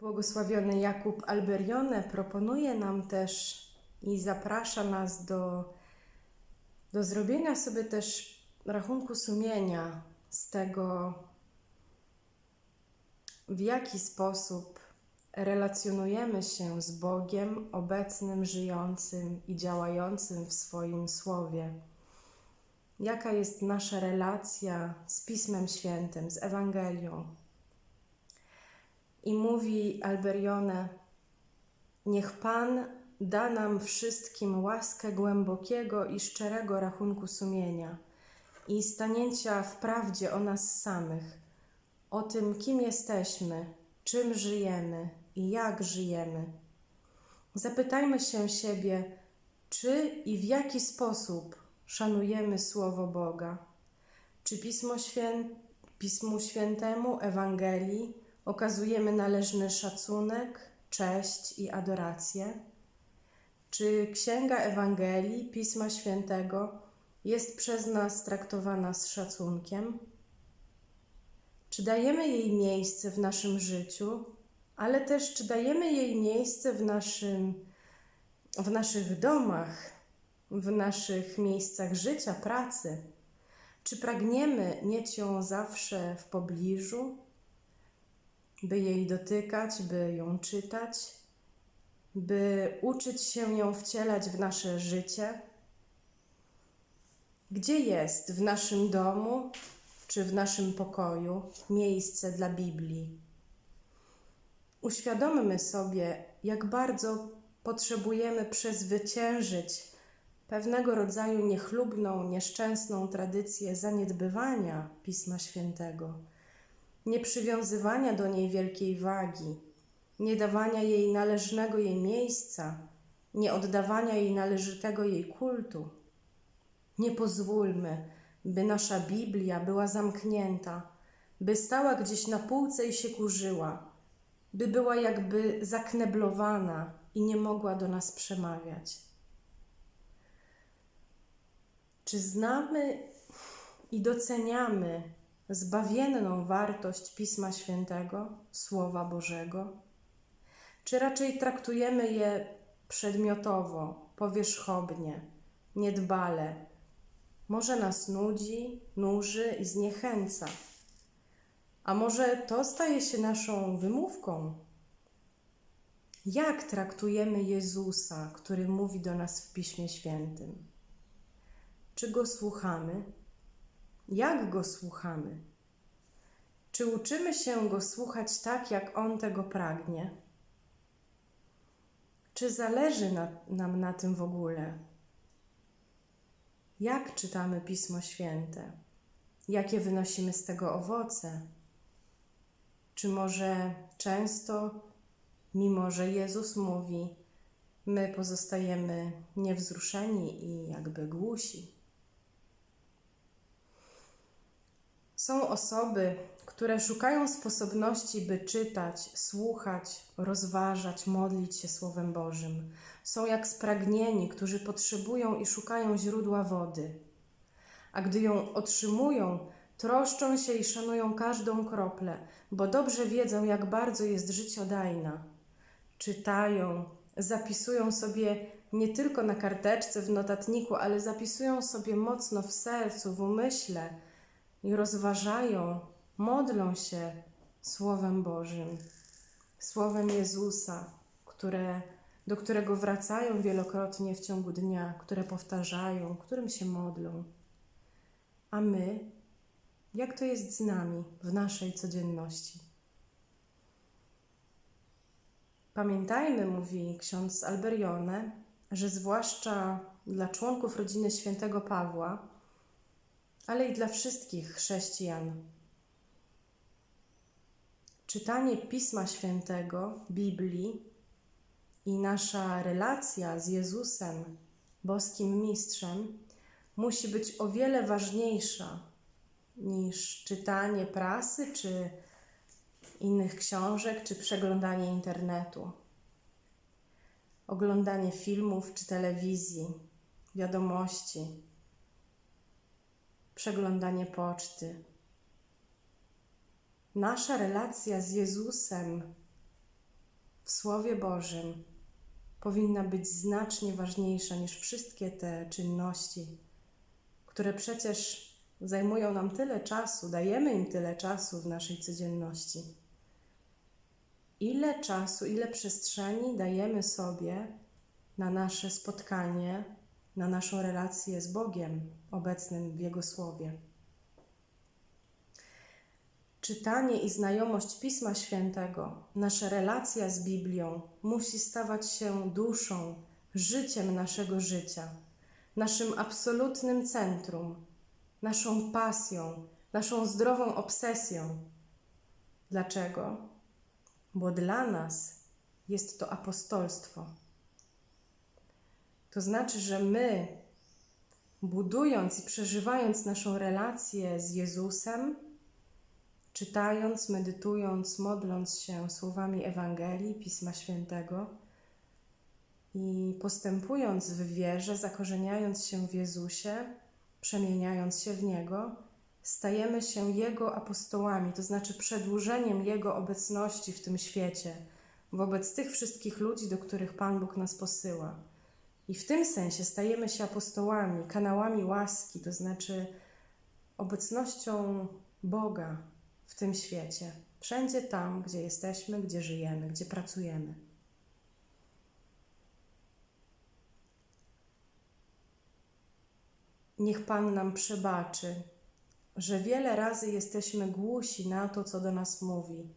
Błogosławiony Jakub Alberione proponuje nam też i zaprasza nas do, do zrobienia sobie też rachunku sumienia z tego, w jaki sposób relacjonujemy się z Bogiem obecnym, żyjącym i działającym w swoim słowie. Jaka jest nasza relacja z Pismem Świętym, z Ewangelią? I mówi Alberione: Niech Pan da nam wszystkim łaskę głębokiego i szczerego rachunku sumienia i stanięcia w prawdzie o nas samych, o tym, kim jesteśmy, czym żyjemy i jak żyjemy. Zapytajmy się siebie, czy i w jaki sposób szanujemy Słowo Boga. Czy Pismo Świę... Pismu Świętemu, Ewangelii okazujemy należny szacunek, cześć i adorację? Czy Księga Ewangelii, Pisma Świętego jest przez nas traktowana z szacunkiem? Czy dajemy jej miejsce w naszym życiu, ale też czy dajemy jej miejsce w, naszym, w naszych domach, w naszych miejscach życia, pracy? Czy pragniemy mieć ją zawsze w pobliżu, by jej dotykać, by ją czytać, by uczyć się ją wcielać w nasze życie? Gdzie jest w naszym domu czy w naszym pokoju miejsce dla Biblii? Uświadommy sobie, jak bardzo potrzebujemy przezwyciężyć pewnego rodzaju niechlubną, nieszczęsną tradycję zaniedbywania Pisma Świętego, nieprzywiązywania do niej wielkiej wagi, nie dawania jej należnego jej miejsca, nie oddawania jej należytego jej kultu. Nie pozwólmy, by nasza Biblia była zamknięta, by stała gdzieś na półce i się kurzyła, by była jakby zakneblowana i nie mogła do nas przemawiać. Czy znamy i doceniamy zbawienną wartość Pisma Świętego, Słowa Bożego? Czy raczej traktujemy je przedmiotowo, powierzchownie, niedbale? Może nas nudzi, nuży i zniechęca. A może to staje się naszą wymówką? Jak traktujemy Jezusa, który mówi do nas w Piśmie Świętym? Czy go słuchamy? Jak go słuchamy? Czy uczymy się go słuchać tak, jak on tego pragnie? Czy zależy na, nam na tym w ogóle? Jak czytamy Pismo Święte? Jakie wynosimy z tego owoce? Czy może często, mimo że Jezus mówi, my pozostajemy niewzruszeni i jakby głusi? Są osoby, które szukają sposobności, by czytać, słuchać, rozważać, modlić się Słowem Bożym. Są jak spragnieni, którzy potrzebują i szukają źródła wody. A gdy ją otrzymują, troszczą się i szanują każdą kroplę, bo dobrze wiedzą, jak bardzo jest życiodajna. Czytają, zapisują sobie nie tylko na karteczce, w notatniku, ale zapisują sobie mocno w sercu, w umyśle i rozważają, modlą się Słowem Bożym, Słowem Jezusa, które, do którego wracają wielokrotnie w ciągu dnia, które powtarzają, którym się modlą. A my, jak to jest z nami w naszej codzienności? Pamiętajmy, mówi ksiądz Alberione, że zwłaszcza dla członków rodziny świętego Pawła, ale i dla wszystkich chrześcijan. Czytanie Pisma Świętego, Biblii i nasza relacja z Jezusem, boskim mistrzem, musi być o wiele ważniejsza niż czytanie prasy czy innych książek, czy przeglądanie internetu, oglądanie filmów czy telewizji, wiadomości przeglądanie poczty. Nasza relacja z Jezusem w Słowie Bożym powinna być znacznie ważniejsza niż wszystkie te czynności, które przecież zajmują nam tyle czasu, dajemy im tyle czasu w naszej codzienności. Ile czasu, ile przestrzeni dajemy sobie na nasze spotkanie, na naszą relację z Bogiem obecnym w Jego Słowie. Czytanie i znajomość Pisma Świętego, nasza relacja z Biblią musi stawać się duszą, życiem naszego życia, naszym absolutnym centrum, naszą pasją, naszą zdrową obsesją. Dlaczego? Bo dla nas jest to apostolstwo. To znaczy, że my, budując i przeżywając naszą relację z Jezusem, czytając, medytując, modląc się słowami Ewangelii, Pisma Świętego i postępując w wierze, zakorzeniając się w Jezusie, przemieniając się w Niego, stajemy się Jego apostołami, to znaczy przedłużeniem Jego obecności w tym świecie, wobec tych wszystkich ludzi, do których Pan Bóg nas posyła. I w tym sensie stajemy się apostołami, kanałami łaski, to znaczy obecnością Boga w tym świecie, wszędzie tam, gdzie jesteśmy, gdzie żyjemy, gdzie pracujemy. Niech Pan nam przebaczy, że wiele razy jesteśmy głusi na to, co do nas mówi,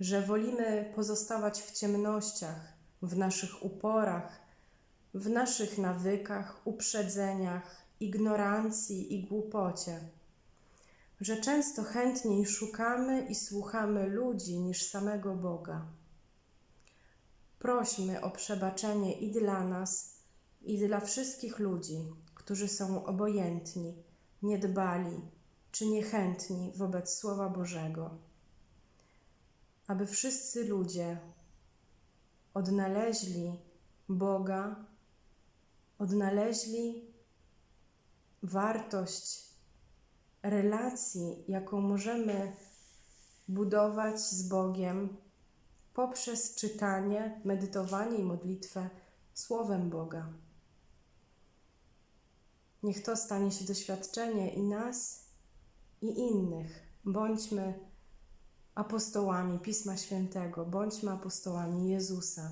że wolimy pozostawać w ciemnościach, w naszych uporach, w naszych nawykach, uprzedzeniach, ignorancji i głupocie, że często chętniej szukamy i słuchamy ludzi niż samego Boga. Prośmy o przebaczenie i dla nas, i dla wszystkich ludzi, którzy są obojętni, niedbali czy niechętni wobec Słowa Bożego. Aby wszyscy ludzie odnaleźli Boga, odnaleźli wartość relacji, jaką możemy budować z Bogiem poprzez czytanie, medytowanie i modlitwę Słowem Boga. Niech to stanie się doświadczenie i nas, i innych. Bądźmy apostołami Pisma Świętego, bądźmy apostołami Jezusa.